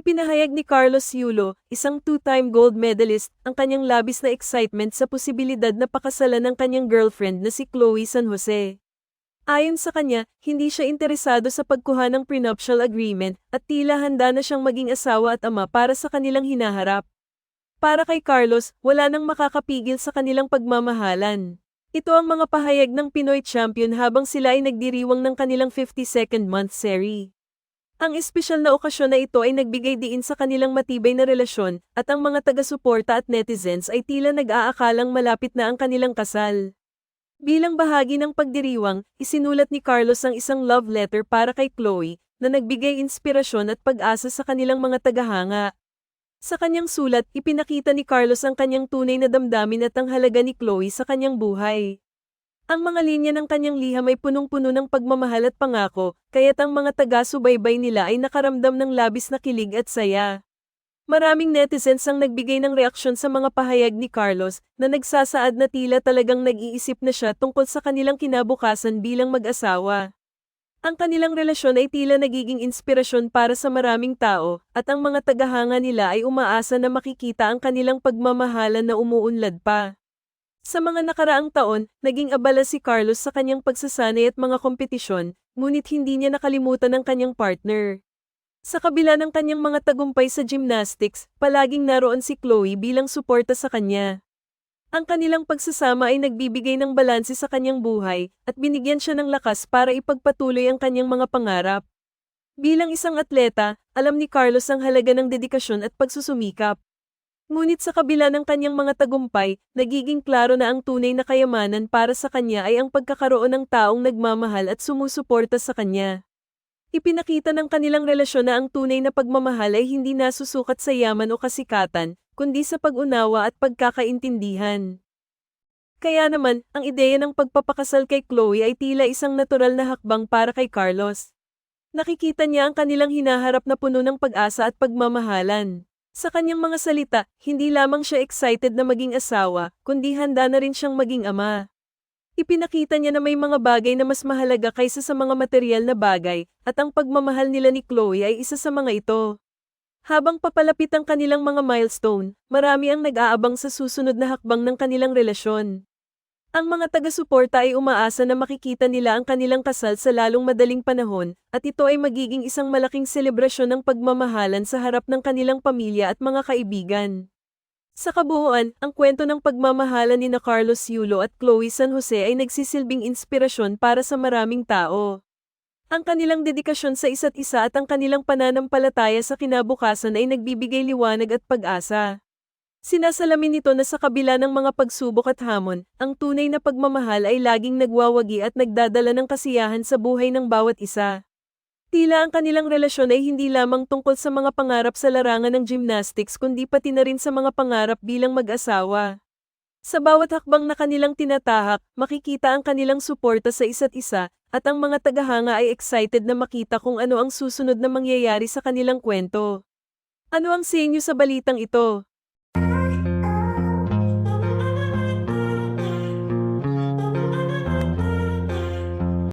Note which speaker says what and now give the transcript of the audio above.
Speaker 1: Ipinahayag ni Carlos Yulo, isang two-time gold medalist, ang kanyang labis na excitement sa posibilidad na pakasalan ng kanyang girlfriend na si Chloe San Jose. Ayon sa kanya, hindi siya interesado sa pagkuha ng prenuptial agreement at tila handa na siyang maging asawa at ama para sa kanilang hinaharap. Para kay Carlos, wala nang makakapigil sa kanilang pagmamahalan. Ito ang mga pahayag ng Pinoy champion habang sila ay nagdiriwang ng kanilang 52nd month series. Ang espesyal na okasyon na ito ay nagbigay diin sa kanilang matibay na relasyon at ang mga taga-suporta at netizens ay tila nag-aakalang malapit na ang kanilang kasal. Bilang bahagi ng pagdiriwang, isinulat ni Carlos ang isang love letter para kay Chloe na nagbigay inspirasyon at pag-asa sa kanilang mga tagahanga. Sa kanyang sulat, ipinakita ni Carlos ang kanyang tunay na damdamin at ang halaga ni Chloe sa kanyang buhay. Ang mga linya ng kanyang liham ay punong-puno ng pagmamahal at pangako, kaya't ang mga taga-subaybay nila ay nakaramdam ng labis na kilig at saya. Maraming netizens ang nagbigay ng reaksyon sa mga pahayag ni Carlos na nagsasaad na tila talagang nag-iisip na siya tungkol sa kanilang kinabukasan bilang mag-asawa. Ang kanilang relasyon ay tila nagiging inspirasyon para sa maraming tao at ang mga tagahanga nila ay umaasa na makikita ang kanilang pagmamahalan na umuunlad pa. Sa mga nakaraang taon, naging abala si Carlos sa kanyang pagsasanay at mga kompetisyon, ngunit hindi niya nakalimutan ang kanyang partner. Sa kabila ng kanyang mga tagumpay sa gymnastics, palaging naroon si Chloe bilang suporta sa kanya. Ang kanilang pagsasama ay nagbibigay ng balanse sa kanyang buhay at binigyan siya ng lakas para ipagpatuloy ang kanyang mga pangarap. Bilang isang atleta, alam ni Carlos ang halaga ng dedikasyon at pagsusumikap. Ngunit sa kabila ng kanyang mga tagumpay, nagiging klaro na ang tunay na kayamanan para sa kanya ay ang pagkakaroon ng taong nagmamahal at sumusuporta sa kanya. Ipinakita ng kanilang relasyon na ang tunay na pagmamahal ay hindi nasusukat sa yaman o kasikatan, kundi sa pag-unawa at pagkakaintindihan. Kaya naman, ang ideya ng pagpapakasal kay Chloe ay tila isang natural na hakbang para kay Carlos. Nakikita niya ang kanilang hinaharap na puno ng pag-asa at pagmamahalan. Sa kanyang mga salita, hindi lamang siya excited na maging asawa, kundi handa na rin siyang maging ama. Ipinakita niya na may mga bagay na mas mahalaga kaysa sa mga material na bagay, at ang pagmamahal nila ni Chloe ay isa sa mga ito. Habang papalapit ang kanilang mga milestone, marami ang nag-aabang sa susunod na hakbang ng kanilang relasyon. Ang mga taga-suporta ay umaasa na makikita nila ang kanilang kasal sa lalong madaling panahon, at ito ay magiging isang malaking selebrasyon ng pagmamahalan sa harap ng kanilang pamilya at mga kaibigan. Sa kabuuan, ang kwento ng pagmamahalan ni na Carlos Yulo at Chloe San Jose ay nagsisilbing inspirasyon para sa maraming tao. Ang kanilang dedikasyon sa isa't isa at ang kanilang pananampalataya sa kinabukasan ay nagbibigay liwanag at pag-asa. Sinasalamin nito na sa kabila ng mga pagsubok at hamon, ang tunay na pagmamahal ay laging nagwawagi at nagdadala ng kasiyahan sa buhay ng bawat isa. Tila ang kanilang relasyon ay hindi lamang tungkol sa mga pangarap sa larangan ng gymnastics kundi pati na rin sa mga pangarap bilang mag-asawa. Sa bawat hakbang na kanilang tinatahak, makikita ang kanilang suporta sa isa't isa, at ang mga tagahanga ay excited na makita kung ano ang susunod na mangyayari sa kanilang kwento. Ano ang sa inyo sa balitang ito?